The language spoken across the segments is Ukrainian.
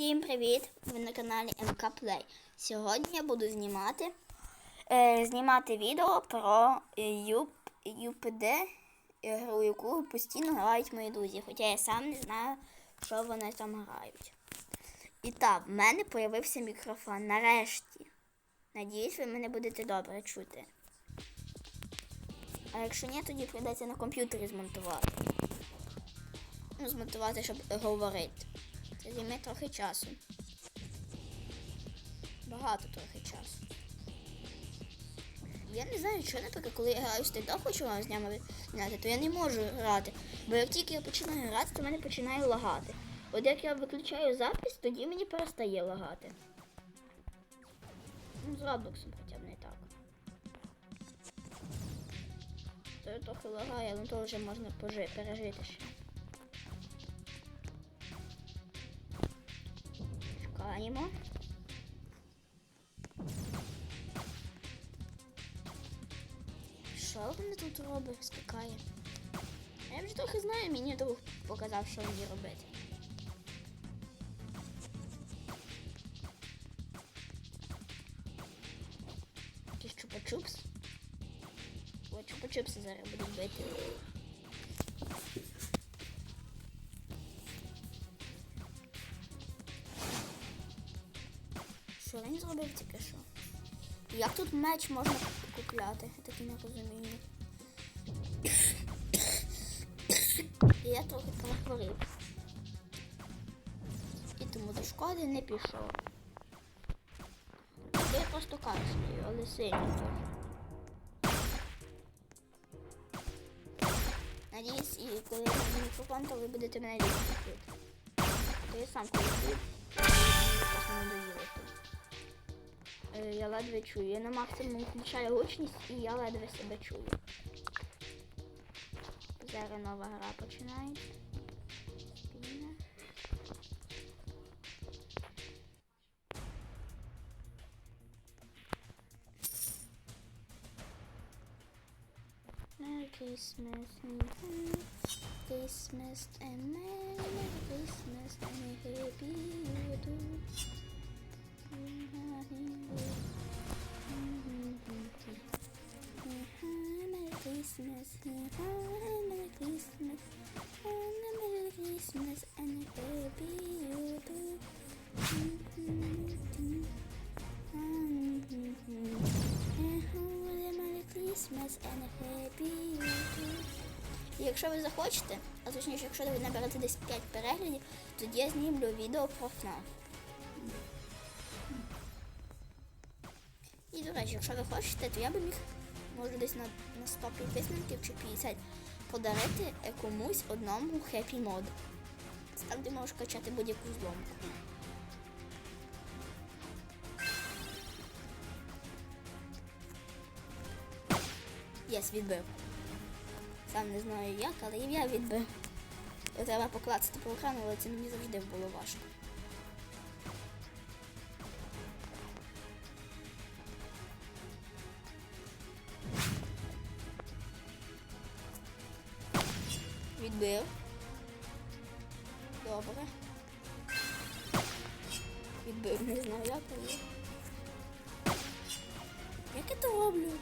Всім привіт! Ви на каналі МК Play. Сьогодні я буду знімати, е, знімати відео про е, Юп, ЮПД, гру, яку постійно грають мої друзі, хоча я сам не знаю, що вони там грають. І так, в мене з'явився мікрофон нарешті. Надіюсь, ви мене будете добре чути. А якщо ні, тоді прийдеться на комп'ютері змонтувати. Ну, змонтувати, щоб говорити. Це займе трохи часу. Багато трохи часу. Я не знаю, що, наприклад, коли я граю з TikTok, хочу вам з ними зняти, то я не можу грати. Бо як тільки я починаю грати, то мене починає лагати. От як я виключаю запис, тоді мені перестає лагати. Ну, з Роблоксом хоча б не так. То трохи лагає, але то вже можна пожи- пережити ще. Шукаємо. Що вони тут робить? Скакає. Я вже трохи знаю, мені друг показав, що мені робити. Якийсь чупа-чупс. О, чупа-чупси зараз будуть бити. Зробив тільки що? Як тут меч можна купляти? Я таки не розумію. Я трохи перехворів. І тому до школи не пішов. Я просто кашляю, але сильно трохи. Надіюсь, і коли я буду мікрофон, то ви будете мене чути. То я сам коли чую, мені просто надоїло тут. Е, Я ледве чую. Я на максимум включаю гучність і я ледве себе чую. Зараз нова гра починається. Merry Christmas Merry Christmas and Merry Christmas and Happy New Year. Christmas, Merry Christmas, Merry Christmas, and happy you too. Merry Christmas and happy Якщо ви захочете, а точніше, якщо ви наберете десь 5 переглядів, тоді я знімлю відео про FNAF. І, до речі, якщо ви хочете, то я би міг, може десь на, на 100 підписників чи 50 подарити комусь одному Happy мод. Це там, де можеш качати будь-яку зломку. Єс, відбив. Сам не знаю як, але і я відбив. Треба поклацати по екрану, але це мені завжди було важко. Відбив. Добре. Відбив, не знаю як, але. Як я то роблю?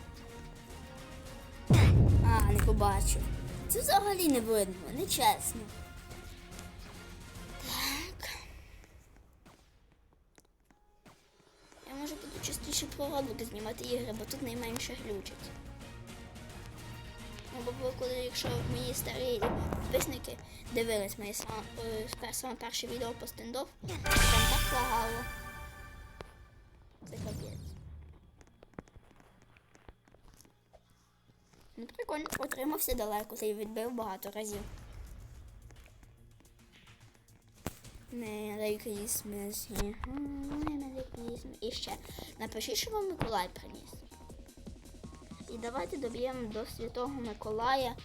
А, не побачив. Це взагалі не видно, нечесно. Так. Я можу буду частіше про роботи знімати ігри, бо тут найменше глючить. Бо коли, якщо мої старі підписники дивились моє саме, е, саме перше відео по стендов, там так лагало. Це капець. Ну, прикольно, отримався далеко, та й відбив багато разів. Merry Christmas. Merry Christmas. І ще. Напишіть, що вам Миколай приніс. І давайте доб'ємо до Святого Миколая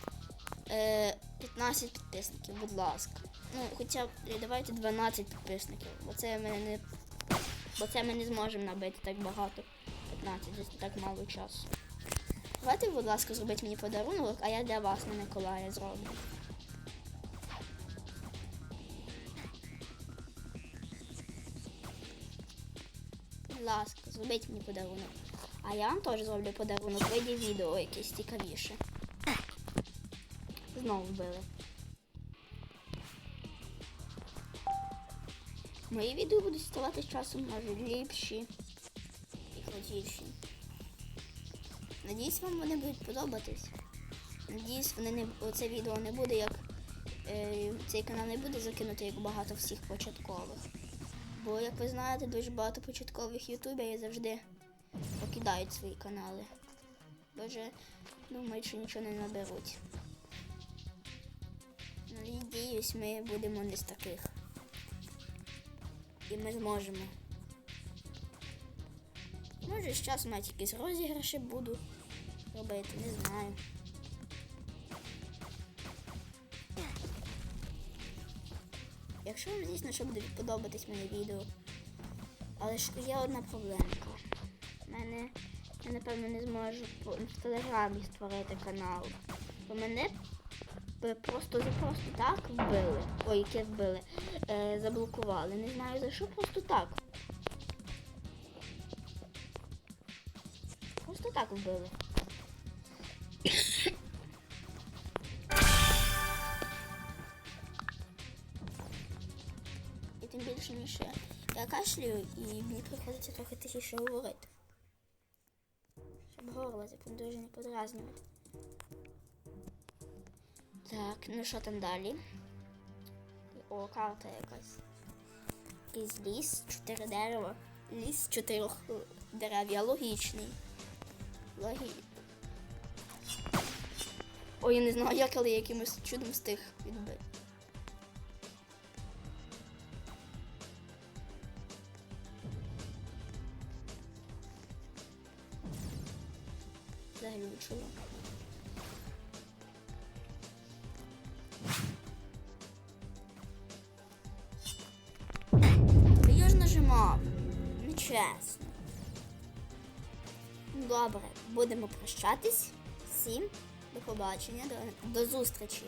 е, 15 підписників, будь ласка. Ну, хоча б е, давайте 12 підписників, бо це ми не, бо це ми не зможемо набити так багато. 15, десь так мало часу. Давайте, будь ласка, зробіть мені подарунок, а я для вас на Миколая зроблю. Будь ласка, зробіть мені подарунок. А я вам теж зроблю подарунок. Вийде відео якесь цікавіше. Знову вбили. Мої відео будуть ставати з часом може ліпші і крутіші. Надіюсь, вам вони будуть подобатись. Надіюсь, вони не оце відео не буде як е, цей канал не буде закинути як багато всіх початкових. Бо, як ви знаєте, дуже багато початкових ютуберів завжди покидають свої канали. Бо вже думають, що нічого не наберуть. Надіюсь, ми будемо не з таких. І ми зможемо. Може, з часом навіть якісь розіграші буду робити, не знаю. Якщо вам звісно, що буде подобатись моє відео. Але ж є одна проблемка. Мене я напевно не зможу по- в телеграмі створити канал. Бо мене просто за просто так вбили. Ой, яке вбили. Е, заблокували. Не знаю за що, просто так. Просто так вбили. І тим більше ніж я кашлюю і мені приходиться трохи тихіше говорити. Горло типу, дуже не подразнювати. Так, ну що там далі? О, карта якась. Якийсь ліс, чотири дерева. Ліс чотирьох дерев. Я логічний. Логі... Ой, я не знаю, як, але я якимось чудом встиг відбити. Заглючило. Я ж нажимав. Нечесно. Добре, будемо прощатись. Всім до побачення, до, до зустрічі.